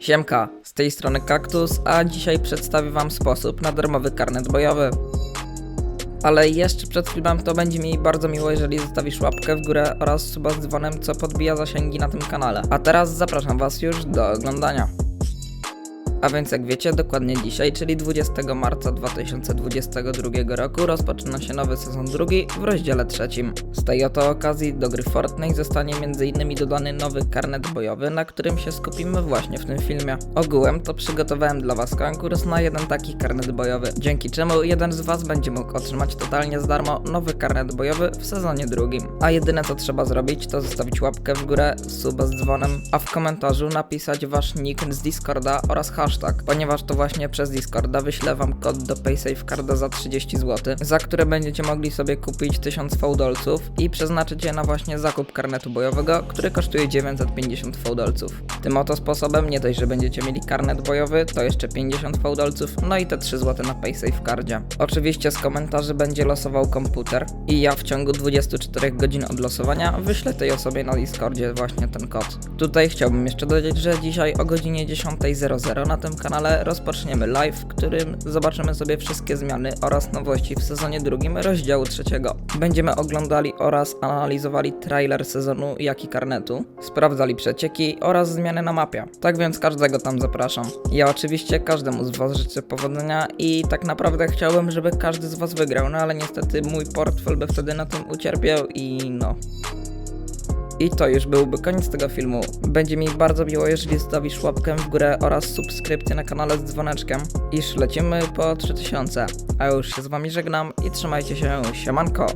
Siemka, z tej strony Kaktus, a dzisiaj przedstawię Wam sposób na darmowy karnet bojowy. Ale jeszcze przed filmem to będzie mi bardzo miło, jeżeli zostawisz łapkę w górę oraz suba z dzwonem, co podbija zasięgi na tym kanale. A teraz zapraszam Was już do oglądania. A więc jak wiecie, dokładnie dzisiaj, czyli 20 marca 2022 roku rozpoczyna się nowy sezon drugi w rozdziale trzecim. Z tej oto okazji do gry Fortnite zostanie m.in. dodany nowy karnet bojowy, na którym się skupimy właśnie w tym filmie. Ogółem to przygotowałem dla Was konkurs na jeden taki karnet bojowy, dzięki czemu jeden z Was będzie mógł otrzymać totalnie za darmo nowy karnet bojowy w sezonie drugim. A jedyne co trzeba zrobić to zostawić łapkę w górę, suba z dzwonem, a w komentarzu napisać Wasz nick z Discorda oraz hashtag, ponieważ to właśnie przez Discorda wyślę Wam kod do PaySafeCarda za 30 zł, za które będziecie mogli sobie kupić 1000 fałdolców i przeznaczyć je na właśnie zakup karnetu bojowego, który kosztuje 950 fałdolców. Tym oto sposobem nie dość, że będziecie mieli karnet bojowy, to jeszcze 50 fałdolców, no i te 3 zł na PaySafeCardzie. Oczywiście z komentarzy będzie losował komputer i ja w ciągu 24 godzin od losowania wyślę tej osobie na Discordzie właśnie ten kod. Tutaj chciałbym jeszcze dodać, że dzisiaj o godzinie 10.00 na tym kanale rozpoczniemy live, w którym zobaczymy sobie wszystkie zmiany oraz nowości w sezonie drugim rozdziału trzeciego. Będziemy oglądali oraz analizowali trailer sezonu jak i karnetu, sprawdzali przecieki oraz zmiany na mapie. Tak więc każdego tam zapraszam. Ja oczywiście każdemu z Was życzę powodzenia i tak naprawdę chciałbym, żeby każdy z Was wygrał, no ale niestety mój portfel by wtedy na tym ucierpiał i no. I to już byłby koniec tego filmu. Będzie mi bardzo miło, jeżeli zostawisz łapkę w górę oraz subskrypcję na kanale z dzwoneczkiem, iż lecimy po 3000. A już się z wami żegnam i trzymajcie się, siemanko!